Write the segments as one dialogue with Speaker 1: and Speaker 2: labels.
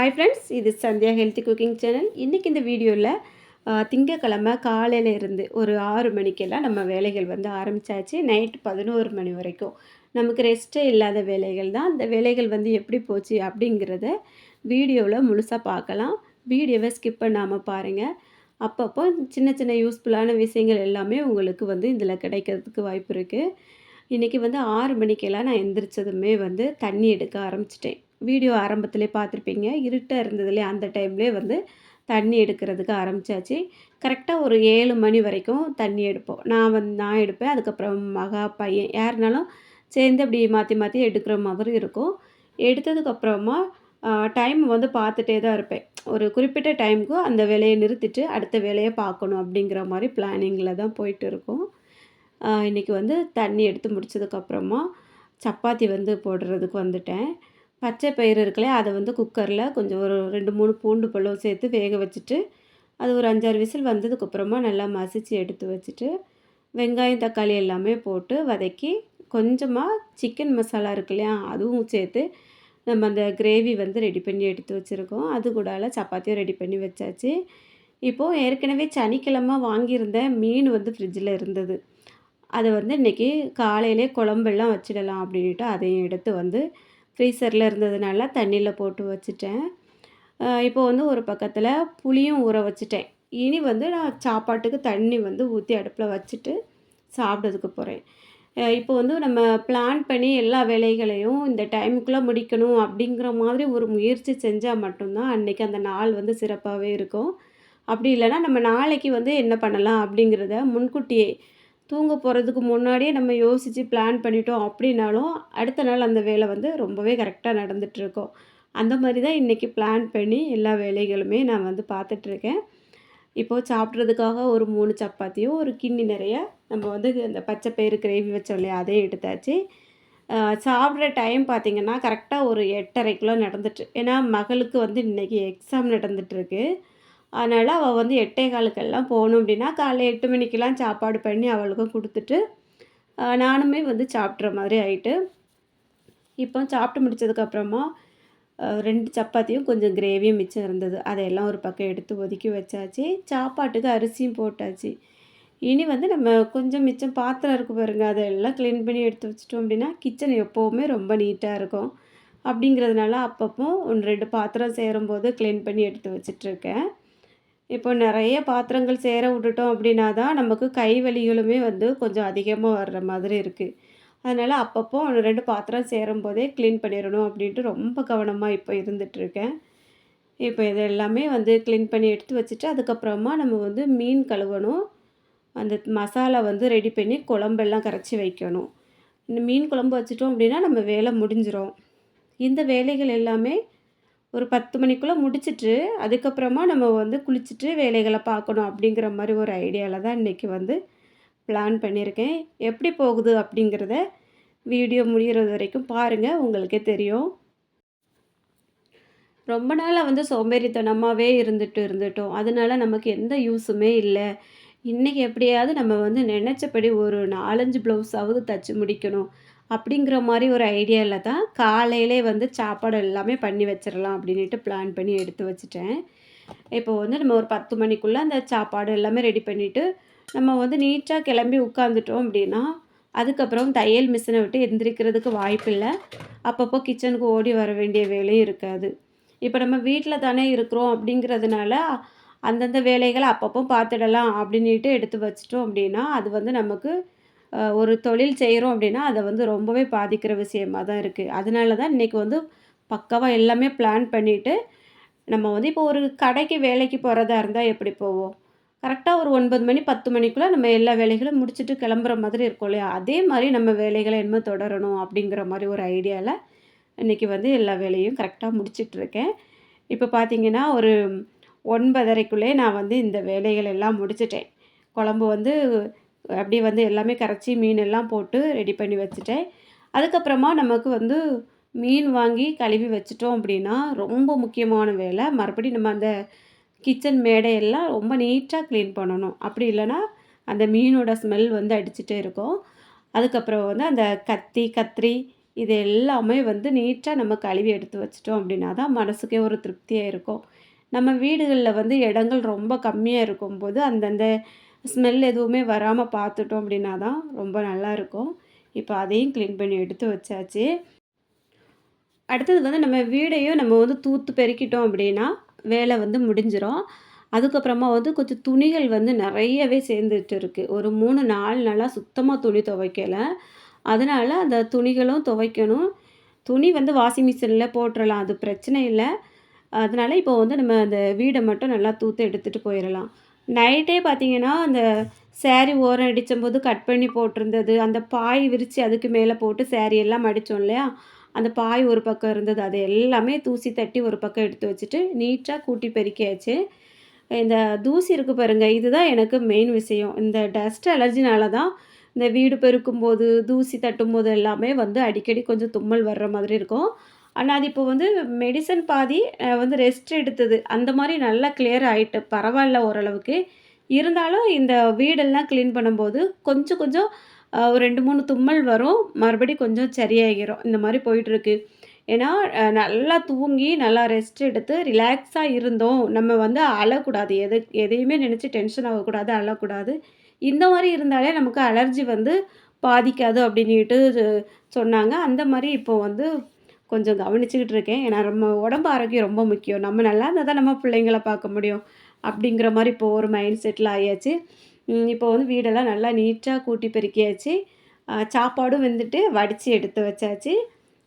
Speaker 1: Hi friends இது Sandhya healthy cooking channel இன்றைக்கி இந்த வீடியோவில் திங்கக்கிழமை காலையில் இருந்து ஒரு ஆறு மணிக்கெல்லாம் நம்ம வேலைகள் வந்து ஆரம்பித்தாச்சு நைட் பதினோரு மணி வரைக்கும். நமக்கு ரெஸ்ட்டே இல்லாத வேலைகள் தான். அந்த வேலைகள் வந்து எப்படி போச்சு அப்படிங்கிறத வீடியோவில் முழுசாக பார்க்கலாம். வீடியோவை ஸ்கிப் பண்ணாமல் பாருங்கள் அப்பப்போ சின்ன சின்ன யூஸ்ஃபுல்லான விஷயங்கள் எல்லாமே உங்களுக்கு வந்து இதில் கிடைக்கிறதுக்கு வாய்ப்பு இருக்குது இன்றைக்கி வந்து ஆறு மணிக்கெல்லாம் நான் எந்திரிச்சதுமே வந்து தண்ணி எடுக்க ஆரம்பிச்சிட்டேன். வீடியோ ஆரம்பத்திலே பார்த்துருப்பீங்க. இருட்டாக இருந்ததுலே அந்த டைம்லேயே வந்து தண்ணி எடுக்கிறதுக்கு ஆரம்பித்தாச்சு கரெக்டாக ஒரு ஏழு மணி வரைக்கும் தண்ணி எடுப்போம். நான் வந்து நான் எடுப்பேன். அதுக்கப்புறம் மகா பையன் யாருனாலும் சேர்ந்து அப்படி மாற்றி மாற்றி எடுக்கிற மாதிரி இருக்கும். எடுத்ததுக்கப்புறமா டைம் வந்து பார்த்துட்டே தான் இருப்பேன். ஒரு குறிப்பிட்ட டைமுக்கு அந்த வேலையை நிறுத்திட்டு அடுத்த வேலையை பார்க்கணும் அப்படிங்கிற மாதிரி பிளானிங்கில் தான் போயிட்டு இருக்கோம். இன்றைக்கி வந்து தண்ணி எடுத்து முடிச்சதுக்கப்புறமா சப்பாத்தி வந்து போடுறதுக்கு வந்துட்டேன். பச்சை பயிறு இருக்குல்லையா அதை வந்து குக்கரில் கொஞ்சம் ஒரு ரெண்டு மூணு பூண்டு பழம் சேர்த்து வேக வச்சுட்டு அது ஒரு அஞ்சாறு விசில் வந்ததுக்கப்புறமா நல்லா மசிச்சு எடுத்து வச்சுட்டு வெங்காயம் தக்காளி எல்லாமே போட்டு வதக்கி கொஞ்சமாக சிக்கன் மசாலா இருக்கு இல்லையா அதுவும் சேர்த்து நம்ம அந்த கிரேவி வந்து ரெடி பண்ணி எடுத்து வச்சுருக்கோம். அது கூடால சப்பாத்தியும் ரெடி பண்ணி வச்சாச்சு. இப்போது ஏற்கனவே சனிக்கிழமை வாங்கியிருந்த மீன் வந்து ஃப்ரிட்ஜில் இருந்தது. அதை வந்து இன்றைக்கி காலையிலே குழம்பெல்லாம் வச்சிடலாம் அப்படின்ட்டு அதையும் எடுத்து வந்து ஃப்ரீசரில் இருந்ததுனால தண்ணியில் போட்டு வச்சுட்டேன். இப்போ வந்து ஒரு பக்கத்தில் புளியும் ஊற வச்சுட்டேன். இனி வந்து நான் சாப்பாட்டுக்கு தண்ணி வந்து ஊற்றி அடுப்பில் வச்சுட்டு சாப்பிட்றதுக்கு போகிறேன் இப்போ வந்து நம்ம பிளான் பண்ணி எல்லா வேலைகளையும் இந்த டைமுக்குள்ளே முடிக்கணும் அப்படிங்கிற மாதிரி ஒரு முயற்சி செஞ்சால் மட்டும்தான் அன்றைக்கி அந்த நாள் வந்து சிறப்பாகவே இருக்கும். அப்படி இல்லைன்னா நம்ம நாளைக்கு வந்து என்ன பண்ணலாம் அப்படிங்கிறத முன்கூட்டியே தூங்க போகிறதுக்கு முன்னாடியே நம்ம யோசித்து பிளான் பண்ணிட்டோம் அப்படின்னாலும் அடுத்த நாள் அந்த வேலை வந்து ரொம்பவே கரெக்டாக நடந்துகிட்ருக்கோம் அந்த மாதிரி தான் இன்றைக்கி பிளான் பண்ணி எல்லா வேலைகளுமே நான் வந்து பார்த்துட்ருக்கேன் இப்போது சாப்பிட்றதுக்காக ஒரு மூணு சப்பாத்தியும் ஒரு கிண்ணி நிறைய நம்ம வந்து இந்த பச்சை பயிறு கிரேவி வச்சோம் இல்லையா அதையும் எடுத்தாச்சு. சாப்பிட்ற டைம் பார்த்திங்கன்னா கரெக்டாக ஒரு எட்டரைக்குள்ளே நடந்துட்டு ஏன்னா மகளுக்கு வந்து இன்றைக்கி எக்ஸாம் நடந்துகிட்ருக்கு அதனால் அவள் வந்து எட்டே காலுக்கெல்லாம் போகணும் அப்படின்னா காலைல எட்டு மணிக்கெலாம் சாப்பாடு பண்ணி அவளுக்கும் கொடுத்துட்டு நானுமே வந்து சாப்பிட்ற மாதிரி ஆயிட்டு இப்போ சாப்பிட்டு முடிச்சதுக்கப்புறமா ரெண்டு சப்பாத்தியும் கொஞ்சம் கிரேவியும் மிச்சம் இருந்தது. அதையெல்லாம் ஒரு பக்கம் எடுத்து ஒதுக்கி வச்சாச்சு. சாப்பாட்டுக்கு அரிசியும் போட்டாச்சு. இனி வந்து நம்ம கொஞ்சம் மிச்சம் பாத்திரம் இருக்கு பாருங்க அதெல்லாம் க்ளீன் பண்ணி எடுத்து வச்சிட்டோம் அப்படின்னா கிச்சன் எப்போவுமே ரொம்ப நீட்டாக இருக்கும். அப்படிங்கிறதுனால அப்பப்போ ஒன்று ரெண்டு பாத்திரம் சேரும்போது க்ளீன் பண்ணி எடுத்து வச்சிட்ருக்கேன் இப்போ நிறைய பாத்திரங்கள் சேர விட்டுட்டோம் அப்படின்னா தான் நமக்கு கை வலிகளுமே வந்து கொஞ்சம் அதிகமாக வர்ற மாதிரி இருக்குது அதனால் அப்பப்போ ஒன்று ரெண்டு பாத்திரம் சேரும் போதே க்ளீன் பண்ணிடணும் அப்படின்ட்டு ரொம்ப கவனமாக இப்போ இருந்துகிட்ருக்கேன் இப்போ இது எல்லாமே வந்து க்ளீன் பண்ணி எடுத்து வச்சுட்டு அதுக்கப்புறமா நம்ம வந்து மீன் கழுவணும். அந்த மசாலா வந்து ரெடி பண்ணி குழம்பெல்லாம் கரைச்சி வைக்கணும். இந்த மீன் குழம்பு வச்சுட்டோம் அப்படின்னா நம்ம வேலை முடிஞ்சிடும் இந்த வேலைகள் எல்லாமே ஒரு பத்து மணிக்குள்ளே முடிச்சுட்டு அதுக்கப்புறமா நம்ம வந்து குளிச்சுட்டு வேலைகளை பார்க்கணும் அப்படிங்கிற மாதிரி ஒரு ஐடியாவில் தான் இன்றைக்கி வந்து பிளான் பண்ணியிருக்கேன். எப்படி போகுது அப்படிங்கிறத வீடியோ முடிகிறது வரைக்கும் பாருங்கள் உங்களுக்கே தெரியும். ரொம்ப நாளாக வந்து சோம்பேறித்தனமாகவே இருந்துட்டு இருந்துட்டோம். அதனால நமக்கு எந்த யூஸுமே இல்லை. இன்றைக்கி எப்படியாவது நம்ம வந்து நினச்சபடி ஒரு நாலஞ்சு ப்ளவுஸாவது தச்சு முடிக்கணும். அப்படிங்கிற மாதிரி ஒரு ஐடியாவில் தான் காலையிலே வந்து சாப்பாடு எல்லாமே பண்ணி வச்சிடலாம் அப்படின்ட்டு பிளான் பண்ணி எடுத்து வச்சுட்டேன். இப்போ வந்து நம்ம ஒரு பத்து மணிக்குள்ளே அந்த சாப்பாடு எல்லாமே ரெடி பண்ணிவிட்டு நம்ம வந்து நீட்டாக கிளம்பி உட்காந்துட்டோம் அப்படின்னா அதுக்கப்புறம் தையல் மிஷினை விட்டு எந்திரிக்கிறதுக்கு வாய்ப்பு இல்லை. அப்பப்போ கிச்சனுக்கு ஓடி வர வேண்டிய வேலையும் இருக்காது. இப்போ நம்ம வீட்டில் தானே இருக்கிறோம் அப்படிங்கிறதுனால அந்தந்த வேலைகளை அப்பப்போ பார்த்துடலாம் அப்படின்ட்டு எடுத்து வச்சிட்டோம் அப்படின்னா அது வந்து நமக்கு ஒரு தொழில் செய்கிறோம் அப்படின்னா அதை வந்து ரொம்பவே பாதிக்கிற விஷயமாக தான் இருக்குது அதனால தான் இன்றைக்கி வந்து பக்காவாக எல்லாமே பிளான் பண்ணிவிட்டு நம்ம வந்து இப்போ ஒரு கடைக்கு வேலைக்கு போகிறதா இருந்தால் எப்படி போவோம்? கரெக்டாக ஒரு ஒன்பது மணி பத்து மணிக்குள்ளே நம்ம எல்லா வேலைகளும் முடிச்சுட்டு கிளம்புற மாதிரி இருக்கும் இல்லையா? அதே மாதிரி நம்ம வேலைகளை என்ன தொடரணும் அப்படிங்கிற மாதிரி ஒரு ஐடியாவில் இன்றைக்கி வந்து எல்லா வேலையும் கரெக்டாக முடிச்சிட்ருக்கேன் இப்போ பார்த்திங்கன்னா ஒரு ஒன்பதரைக்குள்ளே நான் வந்து இந்த வேலைகள் எல்லாம் முடிச்சிட்டேன். குழம்பு வந்து அப்படியே வந்து எல்லாமே கரைச்சி மீன் எல்லாம் போட்டு ரெடி பண்ணி வச்சுட்டேன். அதுக்கப்புறமா நமக்கு வந்து மீன் வாங்கி கழுவி வச்சிட்டோம் அப்படின்னா ரொம்ப முக்கியமான வேலை. மறுபடியும் நம்ம அந்த கிச்சன் மேடையெல்லாம் ரொம்ப நீட்டாக க்ளீன் பண்ணணும். அப்படி இல்லைன்னா அந்த மீனோட ஸ்மெல் வந்து அடிச்சுட்டே இருக்கும். அதுக்கப்புறம் வந்து அந்த கத்தி கத்திரி இது எல்லாமே வந்து நீட்டாக நம்ம கழுவி எடுத்து வச்சிட்டோம் அப்படின்னா தான் மனசுக்கே ஒரு திருப்தியாக இருக்கும். நம்ம வீடுகளில் வந்து இடங்கள் ரொம்ப கம்மியாக இருக்கும்போது அந்தந்த ஸ்மெல் எதுவுமே வராமல் பார்த்துட்டோம் அப்படின்னா தான் ரொம்ப நல்லாயிருக்கும். இப்போ அதையும் க்ளீன் பண்ணி எடுத்து வச்சாச்சு. அடுத்தது வந்து நம்ம வீடையும் நம்ம வந்து தூத்து பெருக்கிட்டோம் அப்படின்னா வேலை வந்து முடிஞ்சிடும் அதுக்கப்புறமா வந்து கொஞ்சம் துணிகள் வந்து நிறையவே சேர்ந்துட்டு இருக்குது ஒரு மூணு நாலு நாளாக சுத்தமாக துணி துவைக்கலை. அதனால் அந்த துணிகளும் துவைக்கணும். துணி வந்து வாஷிங் மிஷினில் போட்டுடலாம் அது பிரச்சனை இல்லை. அதனால் இப்போ வந்து நம்ம அந்த வீடை மட்டும் நல்லா தூத்து எடுத்துகிட்டு போயிடலாம் நைட்டே பார்த்தீங்கன்னா அந்த சேரீ ஓரம் அடித்தம்போது கட் பண்ணி போட்டிருந்தது. அந்த பாய் விரித்து அதுக்கு மேலே போட்டு சேரீ எல்லாம் மடித்தோம் இல்லையா? அந்த பாய் ஒரு பக்கம் இருந்தது. அது எல்லாமே தூசி தட்டி ஒரு பக்கம் எடுத்து வச்சுட்டு நீட்டாக கூட்டி பெருக்கியாச்சு. இந்த தூசி இருக்குது பாருங்கள் இதுதான் எனக்கு மெயின் விஷயம். இந்த டஸ்ட் அலர்ஜினால தான் இந்த வீடு பெருக்கும்போது தூசி தட்டும்போது எல்லாமே வந்து அடிக்கடி கொஞ்சம் தும்மல் வர்ற மாதிரி இருக்கும். ஆனால் அது இப்போ வந்து மெடிசன் பாதி வந்து ரெஸ்ட் எடுத்தது. அந்த மாதிரி நல்லா கிளியர் ஆகிட்டு பரவாயில்ல ஓரளவுக்கு. இருந்தாலும் இந்த வீடெல்லாம் க்ளீன் பண்ணும்போது கொஞ்சம் கொஞ்சம் ஒரு ரெண்டு மூணு தும்மல் வரும். மறுபடி கொஞ்சம் சரியாகிரும் இந்த மாதிரி போயிட்டுருக்கு. ஏன்னா நல்லா தூங்கி நல்லா ரெஸ்ட் எடுத்து ரிலாக்ஸாக இருந்தோம். நம்ம வந்து அழக்கூடாது. எது எதையுமே நினச்சி டென்ஷன் ஆகக்கூடாது அழக்கூடாது. இந்த மாதிரி இருந்தாலே நமக்கு அலர்ஜி வந்து பாதிக்காது அப்படின்ட்டு சொன்னாங்க. அந்த மாதிரி இப்போ வந்து கொஞ்சம் கவனிச்சுக்கிட்டு இருக்கேன் ஏன்னா நம்ம உடம்பு ஆரோக்கியம் ரொம்ப முக்கியம். நம்ம நல்லா இருந்தால் தான் நம்ம பிள்ளைங்களை பார்க்க முடியும். அப்படிங்கிற மாதிரி இப்போ ஒரு மைண்ட் செட்டில் ஆயாச்சு. இப்போ வந்து வீடெல்லாம் நல்லா நீட்டாக கூட்டி பெருக்கியாச்சு. சாப்பாடும் வந்துட்டு வடித்து எடுத்து வச்சாச்சு.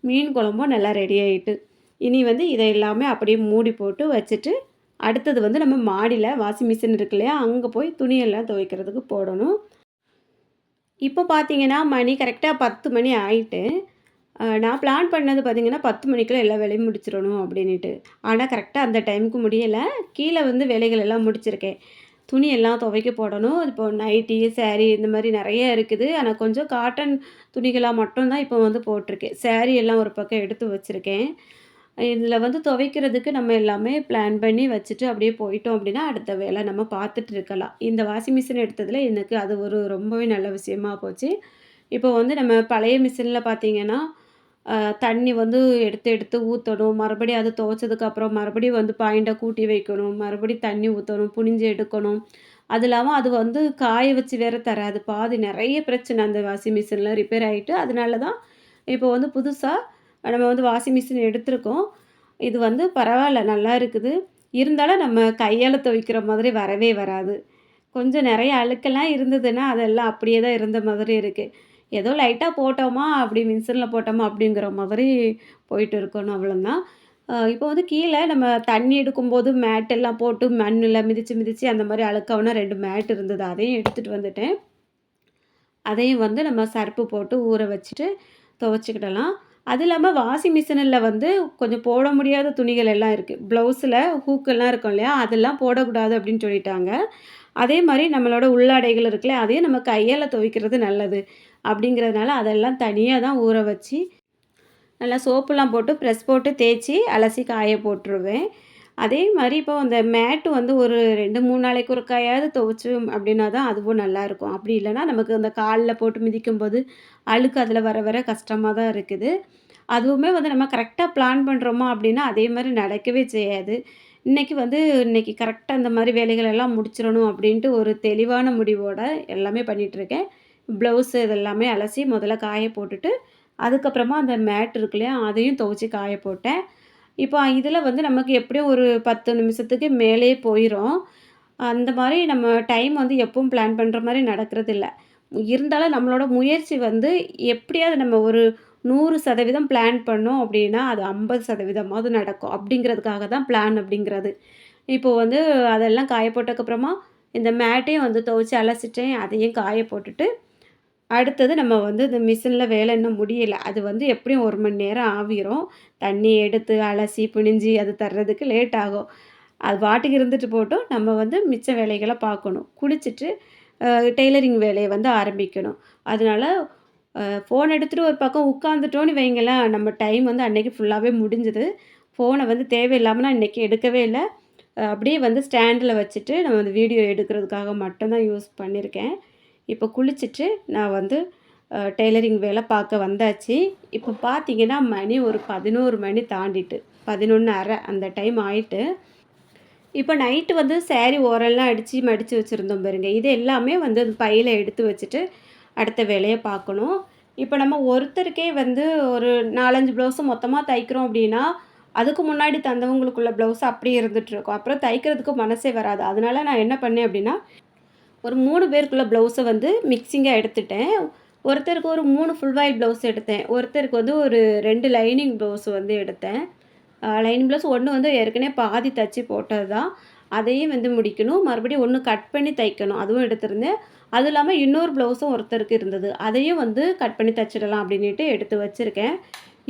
Speaker 1: மீன் குழம்பும் நல்லா ரெடி ஆகிட்டு இனி வந்து இதை எல்லாமே அப்படியே மூடி போட்டு வச்சுட்டு அடுத்தது வந்து நம்ம மாடியில் வாஷிங் மிஷின் இருக்கு இல்லையா அங்கே போய் துணியெல்லாம் துவைக்கிறதுக்கு போடணும். இப்போ பார்த்தீங்கன்னா மணி கரெக்டாக பத்து மணி ஆயிட்டு. நான் பிளான் பண்ணது பார்த்திங்கன்னா பத்து மணிக்குள்ளே எல்லா வேலையும் முடிச்சிடணும் அப்படின்ட்டு ஆனால் கரெக்டாக அந்த டைமுக்கு முடியலை. கீழே வந்து வேலைகள் எல்லாம் முடிச்சிருக்கேன். துணி எல்லாம் துவைக்க போடணும். இப்போ நைட்டி சேரீ இந்த மாதிரி நிறைய இருக்குது. ஆனால் கொஞ்சம் காட்டன் துணிகளாக மட்டும்தான் இப்போ வந்து போட்டிருக்கேன் சேரீ எல்லாம் ஒரு பக்கம் எடுத்து வச்சுருக்கேன். இதில் வந்து துவைக்கிறதுக்கு நம்ம எல்லாமே பிளான் பண்ணி வச்சுட்டு அப்படியே போயிட்டோம் அப்படின்னா அடுத்த வேலை நம்ம பார்த்துட்டு இருக்கலாம். இந்த வாஷிங் மிஷின் எடுத்ததில் எனக்கு அது ஒரு ரொம்பவே நல்ல விஷயமா போச்சு. இப்போ வந்து நம்ம பழைய மிஷினில் பார்த்திங்கன்னா தண்ணி வந்து எடுத்து எடுத்து ஊற்றணும் மறுபடியும் அது துவைச்சதுக்கப்புறம் மறுபடியும் வந்து பாயிண்டை கூட்டி வைக்கணும். மறுபடியும் தண்ணி ஊற்றணும் புனிஞ்சு எடுக்கணும். அது இல்லாமல் அது வந்து காய வச்சு வேற தராது. பாதி நிறைய பிரச்சனை அந்த வாஷிங் மிஷினில் ரிப்பேர் ஆகிட்டு அதனால தான் இப்போ வந்து புதுசாக நம்ம வந்து வாஷிங் மிஷின் எடுத்திருக்கோம். இது வந்து பரவாயில்ல நல்லா இருக்குது. இருந்தாலும் நம்ம கையால் துவைக்கிற மாதிரி வரவே வராது. கொஞ்சம் நிறைய அழுக்கெல்லாம் இருந்ததுன்னா அதெல்லாம் அப்படியே தான் இருந்த மாதிரி இருக்குது ஏதோ லைட்டாக போட்டோமா? அப்படி மின்சனில் போட்டோமா? அப்படிங்கிற மாதிரி போயிட்டு இருக்கணும் அவ்வளோதான் இப்போ வந்து கீழே நம்ம தண்ணி எடுக்கும்போது மேட் எல்லாம் போட்டு மண்ணில் மிதித்து மிதித்து அந்த மாதிரி அழுக்கவுனா ரெண்டு மேட் இருந்தது. அதையும் எடுத்துகிட்டு வந்துட்டேன். அதையும் வந்து நம்ம சர்ப்பு போட்டு ஊற வச்சுட்டு துவைச்சிக்கிடலாம். அது இல்லாமல் வாஷிங் மிஷினில் வந்து கொஞ்சம் போட முடியாத துணிகள் எல்லாம் இருக்குது ப்ளவுஸில் ஹூக்கெல்லாம் இருக்கும் இல்லையா? அதெல்லாம் போடக்கூடாது அப்படின்னு சொல்லிட்டாங்க. அதே மாதிரி நம்மளோட உள்ளாடைகள் இருக்குல்ல அதையும் நம்ம கையால் துவைக்கிறது நல்லது. அப்படிங்கிறதுனால அதெல்லாம் தனியாக தான் ஊற வச்சு நல்லா சோப்புலாம் போட்டு ப்ரெஸ் போட்டு தேய்ச்சி அலசி காய போட்டுருவேன். அதே மாதிரி இப்போ அந்த மேட்டு வந்து ஒரு ரெண்டு மூணு நாளைக்கு ஒரு காயாவது துவைச்சு அப்படின்னா தான் அதுவும் நல்லாயிருக்கும் அப்படி இல்லைன்னா நமக்கு அந்த காலில் போட்டு மிதிக்கும்போது அழுக்கு அதில் வர வர கஷ்டமாக தான் இருக்குது. அதுவுமே வந்து நம்ம கரெக்டாக பிளான் பண்ணுறோமா அப்படின்னா அதே மாதிரி நடக்கவே செய்யாது. இன்றைக்கி வந்து இன்றைக்கி கரெக்டாக இந்த மாதிரி வேலைகள் எல்லாம் முடிச்சிடணும் அப்படின்ட்டு ஒரு தெளிவான முடிவோடு எல்லாமே பண்ணிகிட்ருக்கேன் ப்ளவுஸு இதெல்லாமே அலசி முதல்ல காய போட்டுட்டு அதுக்கப்புறமா அந்த மேட் இருக்கு இல்லையா அதையும் துவைச்சி காய போட்டேன். இப்போ இதில் வந்து நமக்கு எப்படியும் ஒரு பத்து நிமிஷத்துக்கு மேலேயே போயிடும் அந்த மாதிரி நம்ம டைம் வந்து எப்பவும் பிளான் பண்ணுற மாதிரி நடக்கிறதில்ல. இருந்தாலும் நம்மளோட முயற்சி வந்து எப்படியாவது நம்ம ஒரு நூறு சதவீதம் பிளான் பண்ணோம் அப்படின்னா அது ஐம்பது சதவீதமாவது நடக்கும். அப்படிங்கிறதுக்காக தான் பிளான் அப்படிங்கிறது. இப்போது வந்து அதெல்லாம் காய போட்டதுக்கப்புறமா இந்த மேட்டையும் வந்து துவைச்சி அலசிட்டேன் அதையும் காய போட்டுட்டு அடுத்தது நம்ம வந்து இந்த மிஷினில் வேலை இன்னும் முடியலை. அது வந்து எப்படியும் ஒரு மணி நேரம் ஆவிரும். தண்ணி எடுத்து அலசி பிணிஞ்சி அது தர்றதுக்கு லேட் ஆகும். அது வாட்டுக்கு இருந்துட்டு போட்டும். நம்ம வந்து மிச்ச வேலைகளை பார்க்கணும். குளிச்சுட்டு டெய்லரிங் வேலையை வந்து ஆரம்பிக்கணும். அதனால் ஃபோன் எடுத்துகிட்டு ஒரு பக்கம் உட்காந்துட்டோன்னு வைங்களேன் நம்ம டைம் வந்து அன்றைக்கி ஃபுல்லாகவே முடிஞ்சுது. ஃபோனை வந்து தேவையில்லாமல் நான் இன்றைக்கி எடுக்கவே இல்லை. அப்படியே வந்து ஸ்டாண்டில் வச்சுட்டு நம்ம வந்து வீடியோ எடுக்கிறதுக்காக மட்டும்தான் யூஸ் பண்ணியிருக்கேன். இப்போ குளிச்சுட்டு நான் வந்து டெய்லரிங் வேலை பார்க்க வந்தாச்சு. இப்போ பார்த்தீங்கன்னா மணி ஒரு பதினோரு மணி தாண்டிட்டு பதினொன்று அரை அந்த டைம் ஆயிட்டு இப்போ நைட்டு வந்து சேரீ ஓரெல்லாம் அடித்து மடித்து வச்சுருந்தோம் பாருங்க. இது எல்லாமே வந்து அந்த பையில் எடுத்து வச்சுட்டு அடுத்த வேலையை பார்க்கணும். இப்போ நம்ம ஒருத்தருக்கே வந்து ஒரு நாலஞ்சு ப்ளவுஸு மொத்தமாக தைக்கிறோம் அப்படின்னா அதுக்கு முன்னாடி தந்தவங்களுக்குள்ள ப்ளவுஸ் அப்படியே இருந்துகிட்ருக்கும் அப்புறம் தைக்கிறதுக்கு மனசே வராது. அதனால நான் என்ன பண்ணேன் அப்படின்னா ஒரு மூணு பேருக்குள்ள ப்ளவுஸை வந்து மிக்சிங்காக எடுத்துட்டேன். ஒருத்தருக்கு ஒரு மூணு ஃபுல் வாயில் ப்ளவுஸ் எடுத்தேன். ஒருத்தருக்கு வந்து ஒரு ரெண்டு லைனிங் ப்ளவுஸ் வந்து எடுத்தேன். லைனிங் ப்ளவுஸ் ஒன்று வந்து ஏற்கனவே பாதி தச்சு போட்டது தான் அதையும் வந்து முடிக்கணும். மறுபடியும் ஒன்று கட் பண்ணி தைக்கணும். அதுவும் எடுத்திருந்தேன். அதுவும் இல்லாமல் இன்னொரு ப்ளவுஸும் ஒருத்தருக்கு இருந்தது. அதையும் வந்து கட் பண்ணி தச்சிடலாம் அப்படின்ட்டு எடுத்து வச்சுருக்கேன்.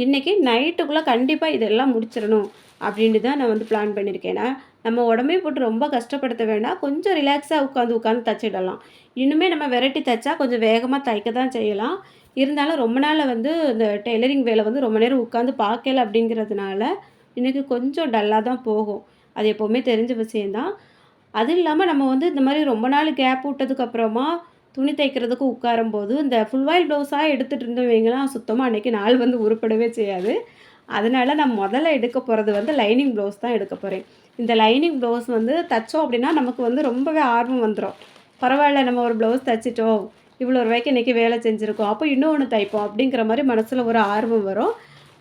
Speaker 1: இன்றைக்கி நைட்டுக்குள்ளே கண்டிப்பாக இதெல்லாம் முடிச்சிடணும் அப்படின்ட்டு தான் நான் வந்து பிளான் பண்ணியிருக்கேன் நம்ம உடம்பே போட்டு ரொம்ப கஷ்டப்படுத்த வேண்டாம். கொஞ்சம் ரிலாக்ஸாக உட்காந்து உட்காந்து தச்சிடலாம். இன்னுமே நம்ம வெரைட்டி தைச்சா கொஞ்சம் வேகமாக தைக்க தான் செய்யலாம். இருந்தாலும் ரொம்ப நாள் வந்து இந்த டெய்லரிங் வேலை வந்து ரொம்ப நேரம் உட்காந்து பார்க்கல அப்படிங்கிறதுனால இன்றைக்கி கொஞ்சம் டல்லாக தான் போகும். அது எப்போவுமே தெரிஞ்ச விஷயந்தான் அது இல்லாமல் நம்ம வந்து இந்த மாதிரி ரொம்ப நாள் கேப் விட்டதுக்கப்புறமா துணி தைக்கிறதுக்கு உட்காரும்போது இந்த ஃபுல் வாயில் ப்ளவுஸாக எடுத்துகிட்டு இருந்தோம் சுத்தமாக அன்றைக்கி நாள் வந்து உருப்படவே செய்யாது. அதனால் நான் முதல்ல எடுக்க போகிறது வந்து லைனிங் ப்ளவுஸ் தான் எடுக்க போகிறேன் இந்த லைனிங் ப்ளவுஸ் வந்து தைச்சோம் அப்படின்னா நமக்கு வந்து ரொம்பவே ஆர்வம் வந்துடும் பரவாயில்ல நம்ம ஒரு ப்ளவுஸ் தைச்சிட்டோம். இவ்வளோ ரூபாய்க்கு இன்றைக்கி வேலை செஞ்சுருக்கோம். அப்போ இன்னொன்று தைப்போம் அப்படிங்கிற மாதிரி மனசில் ஒரு ஆர்வம் வரும்.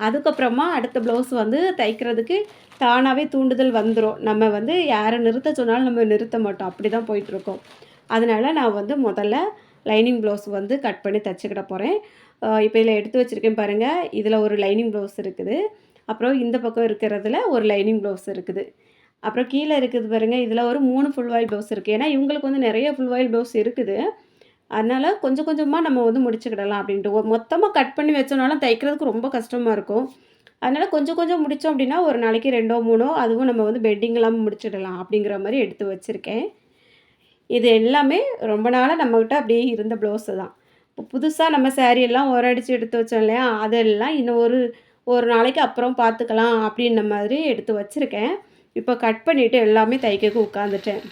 Speaker 1: அதுக்கப்புறமா அடுத்த ப்ளவுஸ் வந்து தைக்கிறதுக்கு தானாகவே தூண்டுதல் வந்துடும் நம்ம வந்து யாரை நிறுத்த சொன்னாலும் நம்ம நிறுத்த மாட்டோம். அப்படி தான் போயிட்டுருக்கோம். அதனால் நான் வந்து முதல்ல லைனிங் ப்ளவுஸ் வந்து கட் பண்ணி தைச்சிக்கிட போகிறேன் இப்போ இதில் எடுத்து வச்சுருக்கேன் பாருங்கள் இதில் ஒரு லைனிங் ப்ளவுஸ் இருக்குது. அப்புறம் இந்த பக்கம் இருக்கிறதுல ஒரு லைனிங் ப்ளவுஸ் இருக்குது. அப்புறம் கீழே இருக்குது பாருங்கள் இதில் ஒரு மூணு ஃபுல் வாயில் ப்ளவுஸ் இருக்குது ஏன்னா இவங்களுக்கு வந்து நிறைய ஃபுல் வாயில் ப்ளவுஸ் இருக்குது. அதனால் கொஞ்சம் கொஞ்சமாக நம்ம வந்து முடிச்சுக்கிடலாம் அப்படின்ட்டு. மொத்தமாக கட் பண்ணி வச்சோனாலும் தைக்கிறதுக்கு ரொம்ப கஷ்டமாக இருக்கும். அதனால் கொஞ்சம் கொஞ்சம் முடித்தோம் அப்படின்னா ஒரு நாளைக்கு ரெண்டோ மூணோ அதுவும் நம்ம வந்து பெட்டிங் இல்லாமல் முடிச்சிடலாம் அப்படிங்கிற மாதிரி எடுத்து வச்சுருக்கேன். இது எல்லாமே ரொம்ப நாளாக நம்மக்கிட்ட அப்படியே இருந்த ப்ளவுஸு தான். இப்போ புதுசாக நம்ம சேரீயெல்லாம் எல்லாம் உரடிச்சு எடுத்து வச்சோம் இல்லையா அதெல்லாம் இன்னும் ஒரு ஒரு நாளைக்கு அப்புறம் பார்த்துக்கலாம் அப்படின்ன மாதிரி எடுத்து வச்சுருக்கேன். இப்போ கட் பண்ணிவிட்டு எல்லாமே தைக்கக்கு உட்காந்துட்டேன்.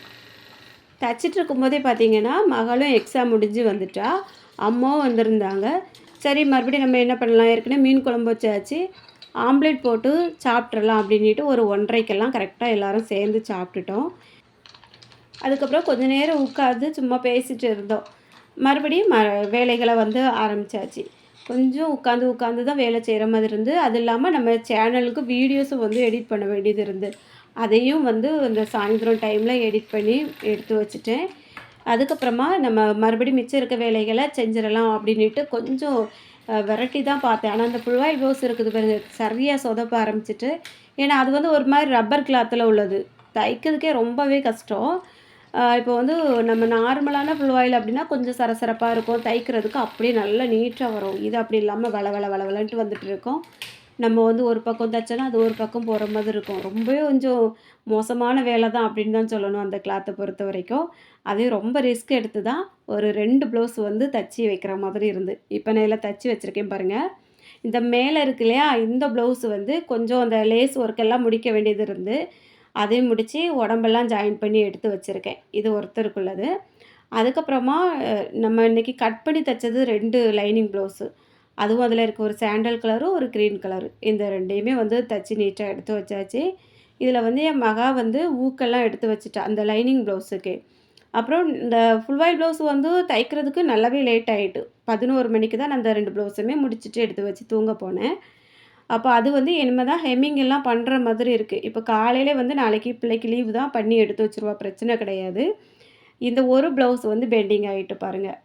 Speaker 1: தைச்சிட்டு இருக்கும்போதே பார்த்தீங்கன்னா மகளும் எக்ஸாம் முடிஞ்சு வந்துட்டா அம்மாவும் வந்திருந்தாங்க. சரி மறுபடியும் நம்ம என்ன பண்ணலாம்? ஏற்கனவே மீன் குழம்பு வச்சாச்சு. ஆம்லேட் போட்டு சாப்பிட்றலாம் அப்படின்ட்டு ஒரு ஒன்றரைக்கெல்லாம் கரெக்டாக எல்லோரும் சேர்ந்து சாப்பிட்டுட்டோம். அதுக்கப்புறம் கொஞ்ச நேரம் உட்காந்து சும்மா பேசிகிட்டு இருந்தோம். மறுபடியும் ம வேலைகளை வந்து ஆரம்பித்தாச்சு கொஞ்சம் உட்காந்து உட்காந்து தான் வேலை செய்கிற மாதிரி இருந்து அது இல்லாமல் நம்ம சேனலுக்கு வீடியோஸும் வந்து எடிட் பண்ண வேண்டியது இருந்து. அதையும் வந்து இந்த சாயந்தரம் டைமில் எடிட் பண்ணி எடுத்து வச்சுட்டேன். அதுக்கப்புறமா நம்ம மறுபடியும் மிச்சம் இருக்க வேலைகளை செஞ்சிடலாம் அப்படின்ட்டு கொஞ்சம் விரட்டி தான் பார்த்தேன். ஆனால் அந்த புழுவாயில் ப்ளவுஸ் இருக்குது பாருங்க சரியாக சொதப்ப ஆரம்பிச்சிட்டு. ஏன்னா அது வந்து ஒரு மாதிரி ரப்பர் கிளாத்தில் உள்ளது. தைக்கிறதுக்கே ரொம்பவே கஷ்டம். இப்போ வந்து நம்ம நார்மலான புழுவாயில் அப்படின்னா கொஞ்சம் சரசரப்பாக இருக்கும். தைக்கிறதுக்கு அப்படியே நல்லா நீட்டாக வரும். இது அப்படி இல்லாமல் வள வள வள வளன்ட்டு வந்துட்டு இருக்கோம். நம்ம வந்து ஒரு பக்கம் தைச்சோன்னா அது ஒரு பக்கம் போகிற மாதிரி இருக்கும். ரொம்பவே கொஞ்சம் மோசமான வேலை தான் அப்படின்னு தான் சொல்லணும் அந்த கிளாத்தை பொறுத்த வரைக்கும். அதையும் ரொம்ப ரிஸ்க் எடுத்து தான் ஒரு ரெண்டு ப்ளவுஸ் வந்து தச்சு வைக்கிற மாதிரி இருந்து. இப்போ நான் இதில் தச்சு வச்சுருக்கேன் பாருங்கள் இந்த மேலே இருக்கு இல்லையா? இந்த ப்ளவுஸ் வந்து கொஞ்சம் அந்த லேஸ் ஒர்க்கெல்லாம் முடிக்க வேண்டியது இருந்து அதையும் முடித்து உடம்பெல்லாம் ஜாயின் பண்ணி எடுத்து வச்சுருக்கேன். இது ஒருத்தருக்குள்ளது. அதுக்கப்புறமா நம்ம இன்றைக்கி கட் பண்ணி தைச்சது ரெண்டு லைனிங் ப்ளவுஸு அதுவும் அதில் இருக்க ஒரு சாண்டல் கலரும் ஒரு க்ரீன் கலரு இந்த ரெண்டையுமே வந்து தச்சு நீட்டாக எடுத்து வச்சாச்சு. இதில் வந்து என் மகா வந்து ஊக்கெல்லாம் எடுத்து வச்சுட்டா அந்த லைனிங் ப்ளவுஸுக்கு அப்புறம் இந்த ஃபுல் வாயில் ப்ளவுஸ் வந்து தைக்கிறதுக்கு நல்லாவே லேட் ஆகிட்டு பதினோரு மணிக்கு தான் நான் அந்த ரெண்டு ப்ளவுஸுமே முடிச்சுட்டு எடுத்து வச்சு தூங்க போனேன். அப்போ அது வந்து இனிமே தான் ஹெம்மிங் எல்லாம் பண்ணுற மாதிரி இருக்குது இப்போ காலையிலே வந்து நாளைக்கு பிள்ளைக்கு லீவு தான் பண்ணி எடுத்து வச்சுருவா பிரச்சனை கிடையாது. இந்த ஒரு ப்ளவுஸ் வந்து பெண்டிங் ஆகிட்டு பாருங்கள்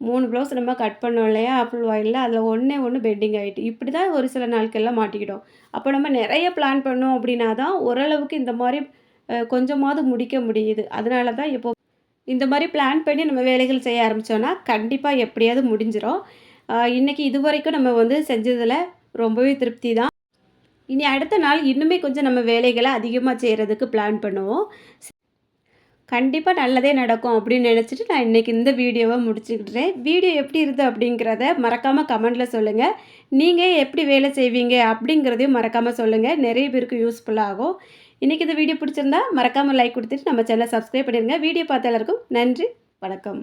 Speaker 1: மூணு ப்ளவுஸ் நம்ம கட் பண்ணோம் இல்லையா? ஃபுல் வாயிலில் அதில் ஒன்றே ஒன்று பெண்டிங் ஆகிட்டு இப்படி தான் ஒரு சில நாட்கள்லாம் மாட்டிக்கிட்டோம். அப்போ நம்ம நிறைய பிளான் பண்ணோம் அப்படின்னா தான் ஓரளவுக்கு இந்த மாதிரி கொஞ்சமாவது முடிக்க முடியுது. அதனால தான் இப்போ இந்த மாதிரி பிளான் பண்ணி நம்ம வேலைகள் செய்ய ஆரம்பித்தோன்னா கண்டிப்பாக எப்படியாவது முடிஞ்சிடும் இன்றைக்கி இது வரைக்கும் நம்ம வந்து செஞ்சதில் ரொம்பவே திருப்தி தான். இனி அடுத்த நாள் இன்னுமே கொஞ்சம் நம்ம வேலைகளை அதிகமாக செய்கிறதுக்கு பிளான் பண்ணுவோம். கண்டிப்பாக நல்லதே நடக்கும் அப்படின்னு நினச்சிட்டு நான் இன்றைக்கி இந்த வீடியோவை முடிச்சுக்கிட்டேன். வீடியோ எப்படி இருக்குது அப்படிங்கிறத மறக்காமல் கமெண்டில் சொல்லுங்கள் நீங்கள் எப்படி வேலை செய்வீங்க அப்படிங்கிறதையும் மறக்காமல் சொல்லுங்கள் நிறைய பேருக்கு யூஸ்ஃபுல்லாகும் இன்றைக்கி இந்த வீடியோ பிடிச்சிருந்தா மறக்காமல் லைக் கொடுத்துட்டு நம்ம சேனலை சப்ஸ்கிரைப் பண்ணிடுங்க வீடியோ பார்த்த எல்லாருக்கும் நன்றி வணக்கம்.